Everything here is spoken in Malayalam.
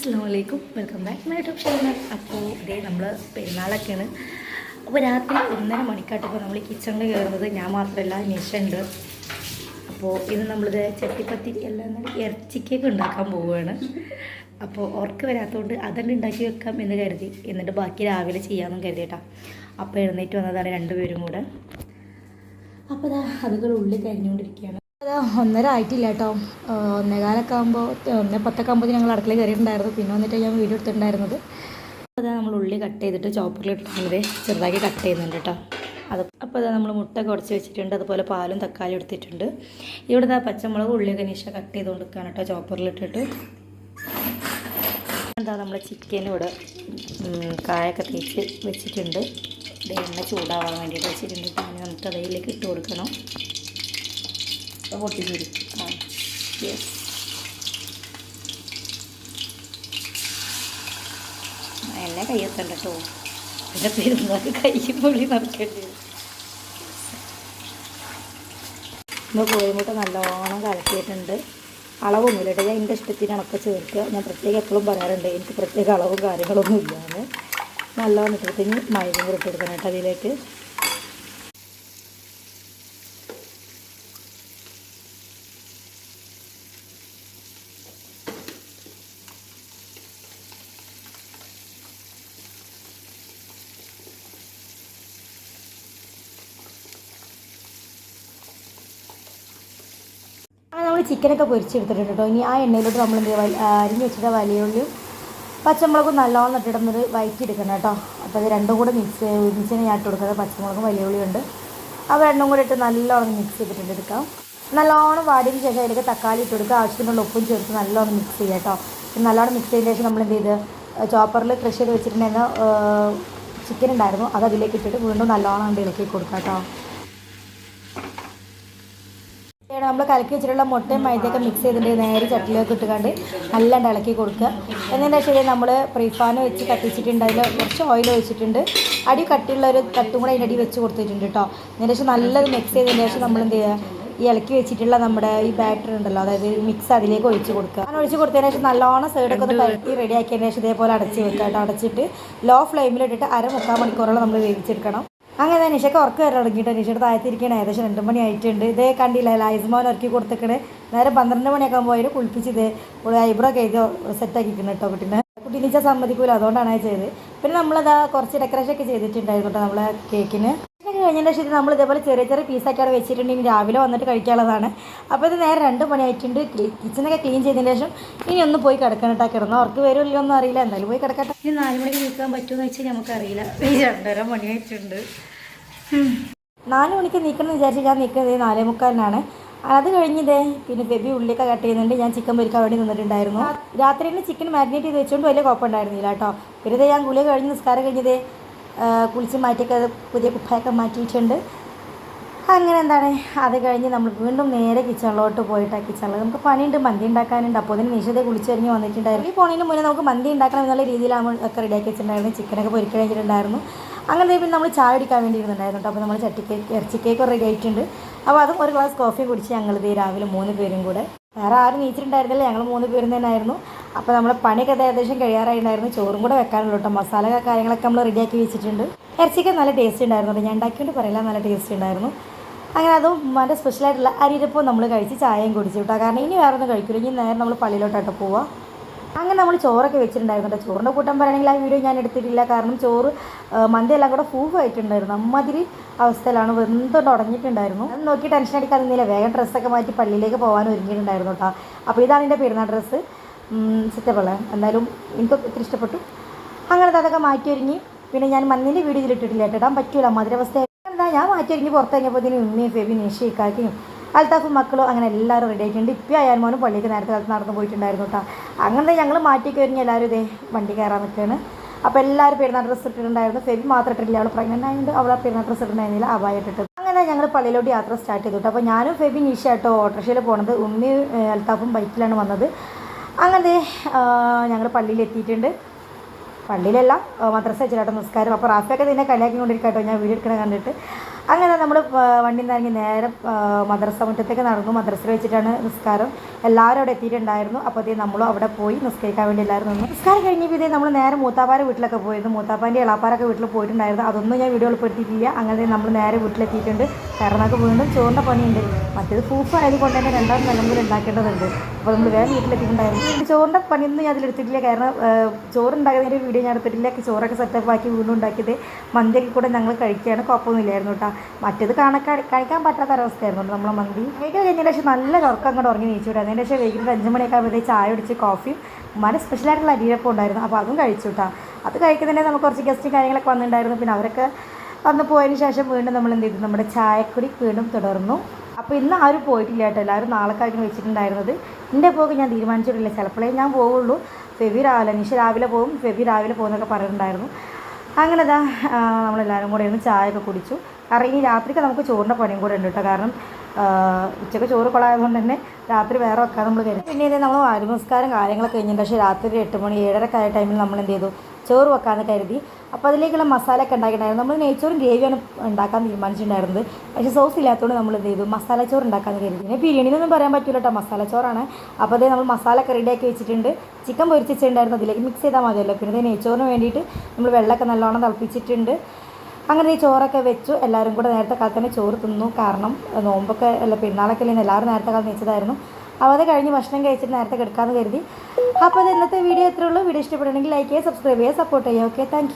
അസ്സാം വലൈക്കും welcome back my YouTube channel. അപ്പോൾ ഇതേ നമ്മൾ പെരുന്നാളൊക്കെയാണ്. അപ്പോൾ രാത്രി ഒന്നര മണിക്കാട്ടിപ്പോൾ നമ്മൾ കിച്ചണിൽ കയറുന്നത് ഞാൻ മാത്രമല്ല നിഷ ഉണ്ട് അപ്പോൾ ഇന്ന് നമ്മളിത് ചട്ടിപ്പത്തിരി എല്ലാം ഇറച്ചിക്കേക്ക് ഉണ്ടാക്കാൻ പോവുകയാണ്. അപ്പോൾ ഓർക്ക് വരാത്തതുകൊണ്ട് അതന്നെ ഉണ്ടാക്കി വെക്കാം എന്ന് കരുതി. എന്നിട്ട് ബാക്കി രാവിലെ ചെയ്യാമെന്നും കരുതിയിട്ടാ അപ്പോൾ എഴുന്നേറ്റ് വന്നതാണ് രണ്ടുപേരും കൂടെ. അപ്പോൾ അതാ അതുകൾ ഉള്ളിൽ കരിഞ്ഞുകൊണ്ടിരിക്കുകയാണ്. അതാ ഒന്നര ആയിട്ടില്ല കേട്ടോ. ഒന്നേകാലൊക്കെ ആകുമ്പോൾ ഒന്നേ പത്തൊക്കെ ആകുമ്പോൾ ഞങ്ങൾ അടുക്കളയിൽ കയറിയിട്ടുണ്ടായിരുന്നു പിന്നെ വന്നിട്ട് ഞാൻ വീഡിയോ എടുത്തിട്ടുണ്ടായിരുന്നത്. അതാ നമ്മൾ ഉള്ളി കട്ട് ചെയ്തിട്ട് ചോപ്പറിലിട്ട് ഇട്ടിട്ടുള്ളത് ചെറുതാക്കി കട്ട് ചെയ്യുന്നുണ്ട് കേട്ടോ. അത് അപ്പോൾ അതാ നമ്മൾ മുട്ട കുറച്ച് വെച്ചിട്ടുണ്ട്. അതുപോലെ പാലും തക്കാളി എടുത്തിട്ടുണ്ട്. ഇവിടെ ദാ പച്ചമുളക് ഉള്ളി കനീഷ കട്ട് ചെയ്ത് കൊടുക്കുകയാണ് കേട്ടോ ചോപ്പറിലിട്ടിട്ട് എന്താ നമ്മൾ ചിക്കൻ ഇവിടെ കായൊക്കെ തേച്ച് വെച്ചിട്ടുണ്ട്. എണ്ണ ചൂടാവാൻ വേണ്ടിയിട്ട് വെച്ചിട്ടുണ്ട്. നമുക്ക് അതിലേക്ക് ഇട്ട് കൊടുക്കണം. പൊട്ടിച്ചൂരി ആ യെസ് എല്ലാ കയ്യെത്തണ്ട കേട്ടോ പിന്നെ പെരുന്നാൾക്ക് കൈ പൊള്ളി നടക്കേണ്ടി നമ്മൾ കോഴിമുട്ട നല്ലോണം കലക്കിയിട്ടുണ്ട്. അളവൊന്നുമില്ല കേട്ടോ ഞാൻ എന്റെ ഇഷ്ടത്തിനൊക്കെ ചേർക്കുക. ഞാൻ പ്രത്യേകം എപ്പോഴും പറയാറുണ്ട് എനിക്ക് പ്രത്യേക അളവും കാര്യങ്ങളൊന്നും ഇല്ലാന്ന് നല്ലോണം ഇട്ടിട്ട് മൈദയും കൂടെ ഇട്ട് കൊടുക്കണം കേട്ടോ അതിലേക്ക്. ചിക്കനൊക്കെ പൊരിച്ചെടുത്തിട്ടുണ്ട് കേട്ടോ ഇനി ആ എണ്ണയിലോട്ട് നമ്മൾ എന്ത് ചെയ്യുക അരിഞ്ഞ് വെച്ചിട്ട് വലിയ ഉള്ളിയും പച്ചമുളകും നല്ലോണം നട്ടിടുന്നത് എടുക്കണം കേട്ടോ അപ്പോൾ അത് രണ്ടും കൂടെ മിക്സ് ഒരുമിച്ച് ഞാൻ ഇട്ട് കൊടുക്കുന്നത്. പച്ചമുളകും വലിയ ഉള്ളിയും ഉണ്ട്. അപ്പോൾ രണ്ടും കൂടെ ഇട്ട് നല്ലോണം മിക്സ് ചെയ്തിട്ടുണ്ട് എടുക്കാം നല്ലോണം വാടിയതിന് ശേഷം അതിലേക്ക് തക്കാളി ഇട്ട് കൊടുക്കുക. ആവശ്യത്തിനുള്ള ഉപ്പും ചേർത്ത് നല്ലോണം മിക്സ് ചെയ്യുക കേട്ടോ നല്ലോണം മിക്സ് ചെയ്തതിന് ശേഷം നമ്മൾ എന്ത് ചെയ്ത് ചോപ്പറിൽ ക്രഷ് ചെയ്ത് വെച്ചിട്ടുണ്ടായിരുന്ന ചിക്കൻ ഉണ്ടായിരുന്നു. അത് അതിലേക്ക് ഇട്ടിട്ട് വീണ്ടും നല്ലോണം ഉണ്ട് ഇളക്കി കൊടുക്കാം കേട്ടോ നമ്മൾ കലക്കി വെച്ചിട്ടുള്ള മുട്ടയും മൈദയൊക്കെ മിക്സ് ചെയ്തിട്ട് നേരെ ചട്ടിലേക്ക് ഇട്ടുകൊണ്ട് നല്ലാണ്ട് ഇളക്കി കൊടുക്കുക. എന്നതിന്റെ ശരി നമ്മൾ പ്രീഫാൻ വെച്ച് കത്തിച്ചിട്ടുണ്ട്. അതിൽ കുറച്ച് ഓയിൽ ഒഴിച്ചിട്ടുണ്ട്. അടി കട്ടിയുള്ള ഒരു തട്ടും കൂടെ അതിന്റെ അടി വെച്ച് കൊടുത്തിട്ടുണ്ട് കേട്ടോ അതിന്റെ ശേഷം നല്ലത് മിക്സ് ചെയ്തതിന് ശേഷം നമ്മൾ എന്ത് ചെയ്യുക? ഈ ഇളക്കി വെച്ചിട്ടുള്ള നമ്മുടെ ഈ ബാറ്റർ ഉണ്ടല്ലോ അതായത് മിക്സ് അതിലേക്ക് ഒഴിച്ച് കൊടുക്കുക. അങ്ങനെ ഒഴിച്ച് കൊടുത്തതിന് ശേഷം നല്ലോണം സൈഡൊക്കെ ഒന്ന് പരത്തി റെഡി ആക്കിയതിന് ശേഷം ഇതേപോലെ അടച്ച് വെക്കുക കേട്ടോ അടച്ചിട്ട് ലോ ഫ്ലെയിമിലിട്ടിട്ട് അര മുക്കാൽ മണിക്കൂറോളം നമ്മൾ വേവിച്ചെടുക്കണം. അങ്ങനെ നിഷയ്ക്ക് ഉറക്കം വരെ തുടങ്ങിയിട്ട് നിഷയുടെ താഴത്തിരിക്കണേ ഏകദേശം രണ്ട് മണി ആയിട്ടുണ്ട്. ഇതേ കണ്ടില്ല ലൈസ്മോൻ ഇറക്കി കൊടുത്തേക്കണ്. നേരെ പന്ത്രണ്ട് മണിയൊക്കെ ആകുമ്പോൾ അതിന് കുളിപ്പിച്ച് ഇത് ഐബ്രോ ഒക്കെ ഇത് സെറ്റാക്കിക്കണം കേട്ടോ കുട്ടീനെ. കുട്ടി നിച്ച സമ്മതിക്കൂല. അതുകൊണ്ടാണ് ചെയ്ത് ചെയ്തത്. പിന്നെ നമ്മളതാ കുറച്ച് ഡെക്കറേഷൻ ഒക്കെ ചെയ്തിട്ടുണ്ടായിരുന്നു കേട്ടോ നമ്മളെ കേക്കിന് ഇതൊക്കെ കഴിഞ്ഞതിന്റെ ശേഷം നമ്മൾ ഇതേപോലെ ചെറിയ ചെറിയ പീസൊക്കെ അവിടെ വെച്ചിട്ടുണ്ടെങ്കിൽ രാവിലെ വന്നിട്ട് കഴിക്കാനുള്ളതാണ്. അപ്പോൾ ഇത് നേരെ രണ്ട് മണിയായിട്ടുണ്ട് കിച്ചണൊക്കെ ക്ലീൻ ചെയ്തതിന് ശേഷം ഇനി ഒന്ന് പോയി കിടക്കണം കേട്ടോ കിടന്നു? അവർക്ക് വരുമല്ലോ ഒന്നും അറിയില്ല. എന്തായാലും പോയി കിടക്കട്ടെ. ഇനി നാല് മണിക്ക് നീക്കാൻ പറ്റുമെന്ന് വെച്ചാൽ നമുക്കറിയില്ല ഈ രണ്ടര മണിയായിട്ടുണ്ട്. നാല് മണിക്ക് നിൽക്കണം വിചാരിച്ച് ഞാൻ നിൽക്കുന്നത് നാലേ മുക്കാലിനാണ്. അത് കഴിഞ്ഞതേ പിന്നെ ബേബി ഉള്ളിയൊക്കെ കട്ട് ചെയ്യുന്നുണ്ട്. ഞാൻ ചിക്കൻ പൊരിക്കാൻ വേണ്ടി നിന്നിട്ടുണ്ടായിരുന്നു. രാത്രി ചിക്കൻ മാരിനേറ്റ് ചെയ്ത് വെച്ചുകൊണ്ട് വലിയ കുഴപ്പമുണ്ടായിരുന്നില്ല കേട്ടോ പിന്നെ ഞാൻ ഗുളിക കഴിഞ്ഞ് നിസ്കാരം കഴിഞ്ഞതേ കുളിച്ച് മാറ്റിയൊക്കെ പുതിയ കുപ്പായൊക്കെ മാറ്റിയിട്ടുണ്ട്. അങ്ങനെ എന്താണ്? അത് കഴിഞ്ഞ് നമ്മൾ വീണ്ടും നേരെ കിച്ചണിലോട്ട് പോയിട്ട് ആ കിച്ചണിൽ. നമുക്ക് പണിയുണ്ട് മന്തി ഉണ്ടാക്കാനുണ്ട്. അപ്പോൾ അതിന് നിഷതയെ കുളിച്ചൊരുങ്ങി വന്നിട്ടുണ്ടായിരുന്നു. ഈ പോണതിന് മുന്നേ നമുക്ക് മന്തി ഉണ്ടാക്കണം എന്നുള്ള രീതിയിലാണ് ഒക്കെ റെഡിയാക്കി വെച്ചിട്ടുണ്ടായിരുന്നു. ചിക്കനൊക്കെ പൊരിക്കാൻ കഴിഞ്ഞിട്ടുണ്ടായിരുന്നു അങ്ങനെ പിന്നെ നമ്മൾ ചായ അടിക്കാൻ വേണ്ടി ഇരുന്നുണ്ടായിരുന്നു അപ്പോൾ നമ്മൾ ചട്ടി കേക്ക് ഇറച്ചി കേക്ക് റെഡി ആയിട്ടുണ്ട്. അപ്പോൾ അതും ഒരു ഗ്ലാസ് കോഫി കുടിച്ച് ഞങ്ങൾ ഇത് രാവിലെ മൂന്ന് പേരും കൂടെ. വേറെ ആരും നീച്ചിട്ടുണ്ടായിരുന്നില്ല. ഞങ്ങൾ മൂന്ന് പേരും തന്നെയായിരുന്നു അപ്പോൾ നമ്മൾ പണിയൊക്കെ ഏകദേശം കഴിയാറായിട്ടുണ്ടായിരുന്നു. ചോറും കൂടെ വെക്കാനുള്ളൂ കേട്ടോ മസാല കാര്യങ്ങളൊക്കെ നമ്മൾ റെഡിയാക്കി വെച്ചിട്ടുണ്ട്. ഇറച്ചിക്ക് നല്ല ടേസ്റ്റ് ഉണ്ടായിരുന്നു ഞാൻ ഉണ്ടാക്കിയിട്ട് പറയില്ല നല്ല ടേസ്റ്റ് ഉണ്ടായിരുന്നു. അങ്ങനെ അതും ഉമ്മാന്റെ സ്പെഷ്യലായിട്ടുള്ള അരിരപ്പം നമ്മൾ കഴിച്ച് ചായയും കുടിച്ചു കേട്ടോ കാരണം ഇനി വേറെ ഒന്നും കഴിക്കില്ല ഇനി നേരെ നമ്മൾ പള്ളിയിലോട്ടായിട്ട് പോവാം. അങ്ങനെ നമ്മൾ ചോറൊക്കെ വെച്ചിട്ടുണ്ടായിരുന്നു കേട്ടോ ചോറിന്റെ കൂട്ടം പറയുകയാണെങ്കിൽ ആ വീഡിയോ ഞാൻ എടുത്തിട്ടില്ല. കാരണം ചോറ് മന്തിയെല്ലാം കൂടെ ഫൂഫ് ആയിട്ടുണ്ടായിരുന്നു. അമ്മാതിരി അവസ്ഥയിലാണ്. വെന്തുകൊണ്ട് ഉടഞ്ഞിട്ടുണ്ടായിരുന്നു. അത് നോക്കി ടെൻഷൻ അടിക്കാതെ നിന്നില്ല. വേഗം ഡ്രസ്സൊക്കെ മാറ്റി പള്ളിയിലേക്ക് പോകാൻ ഒരുങ്ങിയിട്ടുണ്ടായിരുന്നു കേട്ടോ അപ്പോൾ ഇതാണ് എന്റെ പെരുന്നാൾ ഡ്രസ്സ് സെറ്റപ്പുള്ള എന്തായാലും എനിക്ക് ഒത്തിരി ഇഷ്ടപ്പെട്ടു. അങ്ങനത്തെ അതൊക്കെ മാറ്റി ഒരുങ്ങി പിന്നെ ഞാൻ വീട് ഇതിലിട്ടിട്ടില്ല കേട്ടോ. ഇടാൻ പറ്റൂല. മധുരവസ്ഥ എന്താ? ഞാൻ മാറ്റി ഒരുങ്ങി ഇതിന് ഉമ്മയും ഫെബി നിഷയിക്കാക്കിയും കാക്കിയും അൽത്താഫും മക്കളും അങ്ങനെ എല്ലാവരും റെഡി ആയിട്ടുണ്ട്. ഇപ്പം അയാൽമോനും പള്ളിക്ക് നേരത്തെ കാലത്ത് നടന്നു പോയിട്ടുണ്ടായിരുന്നു കേട്ടോ. അങ്ങനെ ഞങ്ങൾ മാറ്റിയൊക്കെ ഒരുങ്ങി എല്ലാവരും ഇതേ വണ്ടി കയറാൻ നിൽക്കുകയാണ് അപ്പോൾ എല്ലാവരും പെരുന്നാൾ ഡ്രസ്സ് ഇട്ടിട്ടുണ്ടായിരുന്നു. ഫെബി മാത്രം ഇട്ടിട്ടില്ല. അവൾ പ്രഗ്നന്റ് ആയതുകൊണ്ട് അവൾ പെരുന്നാൾ ഡ്രസ്സ് ഇട്ടിട്ടുണ്ടായിരുന്നില്ല. അബായ ഇട്ടിട്ട് അങ്ങനെ ഞങ്ങൾ പള്ളിയിലോട്ട് യാത്ര സ്റ്റാർട്ട് ചെയ്തു അപ്പോൾ ഞാനും ഫെബി നിഷ ആയിട്ടോ ഓട്ടോറിക്ഷയിൽ പോണത്. ഏഹ്, അൽത്താഫും ബൈക്കിലാണ് വന്നത്. അങ്ങനെ ഞങ്ങൾ പള്ളിയിലെത്തിയിട്ടുണ്ട്. പള്ളിയിലല്ല മദ്രസ വെച്ചിട്ടാട്ടോ നിസ്കാരം. അപ്പോൾ റാഫിയൊക്കെ തന്നെ കളിയാക്കി കൊണ്ടിരിക്കട്ടോ ഞാൻ വീഡിയോ എടുക്കണ കണ്ടിട്ട്. അങ്ങനെ നമ്മൾ വണ്ടി നിറങ്ങി നേരെ മദ്രസ മുറ്റത്തേക്ക് നടന്നു. മദ്രസയിൽ വെച്ചിട്ടാണ് നിസ്കാരം. എല്ലാവരും അവിടെ എത്തിയിട്ടുണ്ടായിരുന്നു. അപ്പോൾ നമ്മളും അവിടെ പോയി നിസ്കരിക്കാൻ വേണ്ടി എല്ലാവരും നിസ്കാരം കഴിഞ്ഞപ്പോൾ ഇതേ നമ്മൾ നേരെ മൂത്താപ്പാരെ വീട്ടിലൊക്കെ പോയിരുന്നു. മൂത്താപ്പാന്റെ ഇളാപ്പാരൊക്കെ വീട്ടിൽ പോയിട്ടുണ്ടായിരുന്നു. അതൊന്നും ഞാൻ വീഡിയോ ഉൾപ്പെടുത്തിയിട്ടില്ല അങ്ങനെ നമ്മൾ നേരെ വീട്ടിലെത്തിയിട്ടുണ്ട്. കാരണം നമുക്ക് വീണ്ടും ചോറിന്റെ പണിയുണ്ട്. മറ്റേത് പ്രൂഫ് ആയതുകൊണ്ട് തന്നെ രണ്ടാം നിലമ്പൂർ ഉണ്ടാക്കേണ്ടതുണ്ട്. അപ്പോൾ നമ്മൾ വേറെ വീട്ടിലെത്തിയിട്ടുണ്ടായിരുന്നു. ചോറിന്റെ പണിയൊന്നും ഞാൻ അതിലെടുത്തിട്ടില്ല. കാരണം ചോറ് ഉണ്ടാക്കുന്നതിന്റെ വീഡിയോ ഞാൻ എടുത്തിട്ടില്ല. ചോറൊക്കെ സെറ്റപ്പ് ആക്കി വീണ്ടും ഉണ്ടാക്കിയത് മന്തിയൊക്കെ കൂടെ ഞങ്ങൾ കഴിക്കുകയാണ്. കുഴപ്പമൊന്നുമില്ലായിരുന്നു കേട്ടോ. മറ്റേത് കാണാൻ കഴിക്കാൻ പറ്റാത്ത ഒരവസ്ഥയായിരുന്നു നമ്മളെ മന്തി. കഴിക്കാൻ കഴിഞ്ഞതിന് ശേഷം നല്ല ഉറക്കം അങ്ങോട്ട് ഉറങ്ങി നീച്ചു വിട്ടു അതിന് ശേഷം വൈകിട്ട് അഞ്ച് മണിയൊക്കെ ആകുമ്പോഴത്തേക്ക് ചായ കുടിച്ച് കോഫിയും ഉമ്മാന്റെ സ്പെഷ്യലായിട്ടുള്ള അരിയപ്പം ഉണ്ടായിരുന്നു. അപ്പോൾ അതും കഴിച്ചു കേട്ടോ. അത് കഴിക്കുന്നതിന് നമുക്ക് കുറച്ച് ഗസ്റ്റ് കാര്യങ്ങളൊക്കെ വന്നിട്ടുണ്ടായിരുന്നു. പിന്നെ അവരൊക്കെ വന്ന് പോയതിന് ശേഷം വീണ്ടും നമ്മൾ എന്ത് ചെയ്തു? നമ്മുടെ ചായക്കുടി വീണ്ടും തുടർന്നു. അപ്പോൾ ഇന്ന് ആരും പോയിട്ടില്ല കേട്ടോ. എല്ലാവരും നാളെക്കായിരിക്കും വെച്ചിട്ടുണ്ടായിരുന്നത്. എന്റെ പോക്ക് ഞാൻ തീരുമാനിച്ചിട്ടില്ല. ചിലപ്പോഴേ ഞാൻ പോവുള്ളൂ. ഫെബി രാവിലെ നിഷ രാവിലെ പോകും ഫെബി രാവിലെ പോകുന്നൊക്കെ പറയുന്നുണ്ടായിരുന്നു അങ്ങനെ ആ, നമ്മളെല്ലാവരും കൂടെ ഇരുന്ന് ചായയൊക്കെ കുടിച്ചു. കാരണം ഇനി രാത്രിക്ക് നമുക്ക് ചോറിന്റെ പണിയും കൂടെ ഉണ്ട് കേട്ടോ. കാരണം ഉച്ചയ്ക്ക് ചോറ് കൊളായതുകൊണ്ട് തന്നെ രാത്രി വേറെ വെക്കാൻ നമ്മൾ കരുതി. പിന്നെ നമ്മൾ നമസ്കാരം കാര്യങ്ങളൊക്കെ കഴിഞ്ഞിട്ട് പക്ഷേ രാത്രി എട്ട് മണി ഏഴരക്കായ ടൈമിൽ നമ്മൾ എന്ത് ചെയ്തു? ചോറ് വെക്കാമെന്ന് കരുതി. അപ്പോൾ അതിലേക്കുള്ള മസാല ഒക്കെ ഉണ്ടാക്കിയിട്ടുണ്ടായിരുന്നു. നമ്മൾ നെയ്ച്ചോറും ഗ്രേവിയാണ് ഉണ്ടാക്കാൻ തീരുമാനിച്ചിട്ടുണ്ടായിരുന്നത്. പക്ഷേ സോസ് ഇല്ലാത്തതുകൊണ്ട് നമ്മൾ എന്ത് ചെയ്തു? മസാല ചോറ് ഉണ്ടാക്കാമെന്ന് കരുതി. പിന്നെ ബിരിയാണിന്നൊന്നും പറയാൻ പറ്റില്ല കേട്ടോ മസാല ചോറാണ്. അപ്പോൾ അതേ നമ്മൾ മസാല ഒക്കെ റെഡിയാക്കി വെച്ചിട്ടുണ്ട്. ചിക്കൻ പൊരിച്ചിട്ടുണ്ടായിരുന്നു അതിലേക്ക് മിക്സ് ചെയ്താൽ മതിയല്ലോ. പിന്നെ നെയ്ച്ചോറിന് വേണ്ടിയിട്ട് നമ്മൾ വെള്ളമൊക്കെ നല്ലോണം തിളപ്പിച്ചിട്ടുണ്ട്. അങ്ങനെ ഈ ചോറൊക്കെ വെച്ചു. എല്ലാവരും കൂടെ നേരത്തെ കാലത്ത് തന്നെ ചോറ് തിന്നു. കാരണം നോമ്പൊക്കെ അല്ല പെരുന്നാളൊക്കെ അല്ലെങ്കിൽ എല്ലാവരും നേരത്തെ കാലത്ത് വെച്ചതായിരുന്നു അപ്പോൾ അത് കഴിഞ്ഞ് ഭക്ഷണം കഴിച്ചിട്ട് നേരത്തെ കിടക്കാമെന്ന് കരുതി. അപ്പോൾ അത് ഇന്നത്തെ വീഡിയോ എത്ര എത്രയുള്ളൂ വീഡിയോ ഇഷ്ടപ്പെടുകയാണെങ്കിൽ ലൈക്ക് ചെയ്യുക സബ്സ്ക്രൈബ് ചെയ്യുക സപ്പോർട്ട് ചെയ്യുക. Okay thank